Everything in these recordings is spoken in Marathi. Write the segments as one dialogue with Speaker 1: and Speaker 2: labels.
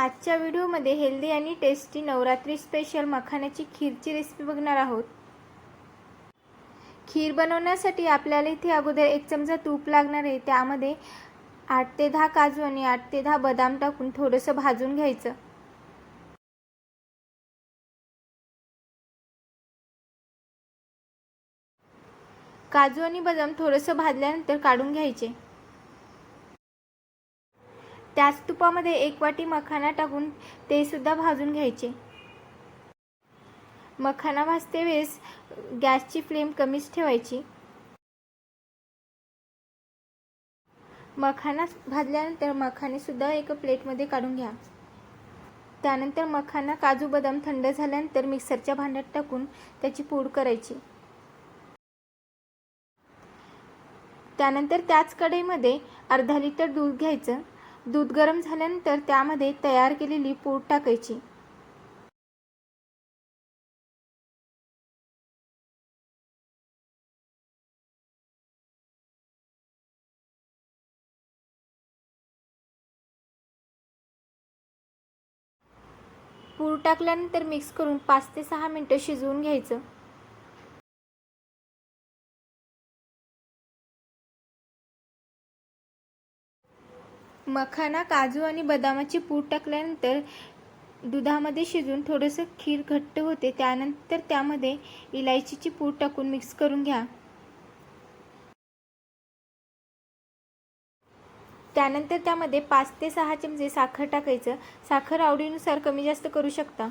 Speaker 1: आजच्या व्हिडिओमध्ये हेल्दी आणि टेस्टी नवरात्री स्पेशल मखाण्याची खीरची रेसिपी बघणार आहोत. खीर बनवण्यासाठी आपल्याला इथे अगोदर एक चमचा तूप लागणार आहे. त्यामध्ये आठ ते दहा काजू आणि आठ ते दहा बदाम टाकून थोडंसं भाजून घ्यायचं. काजू आणि बदाम थोडंसं भाजल्यानंतर काढून घ्यायचे. त्याच तुपामध्ये एक वाटी मखाना टाकून ते सुद्धा भाजून घ्यायचे. मखाना भाजते वेळेस गॅसची फ्लेम कमीच ठेवायची. मखाना भाजल्यानंतर मखाने सुद्धा एका प्लेटमध्ये काढून घ्या. त्यानंतर मखाना काजू बदाम थंड झाल्यानंतर मिक्सरच्या भांड्यात टाकून त्याची पूड करायची. त्यानंतर त्याच कढईमध्ये अर्धा लिटर दूध घ्यायचं. दूध गरम झाल्यानंतर त्यामध्ये तयार केलेली पूड टाकायची. पूड टाकल्यानंतर मिक्स करून पाच ते सहा मिनटं शिजवून घ्यायचं. मखाना काजू आणि बदामाची पूड टाकल्यानंतर दुधामध्ये शिजून थोडंसं खीर घट्ट होते. त्यानंतर त्यामध्ये इलायचीची पूड टाकून मिक्स करून घ्या. त्यानंतर त्यामध्ये पाच ते सहा चमचे साखर टाकायचं. साखर आवडीनुसार कमी जास्त करू शकता.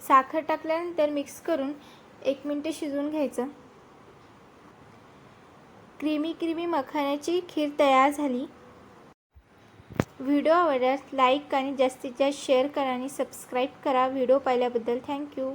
Speaker 1: साखर टाकल्यानंतर मिक्स करून एक मिनटं शिजवून घ्यायचं. क्रीमी क्रीमी मखाण्याची खीर तयार झाली. व्हिडिओ आवडल्यास लाईक आणि जास्तीत जास्त शेअर करा आणि सबस्क्राईब करा. व्हिडिओ पाहिल्याबद्दल थँक्यू.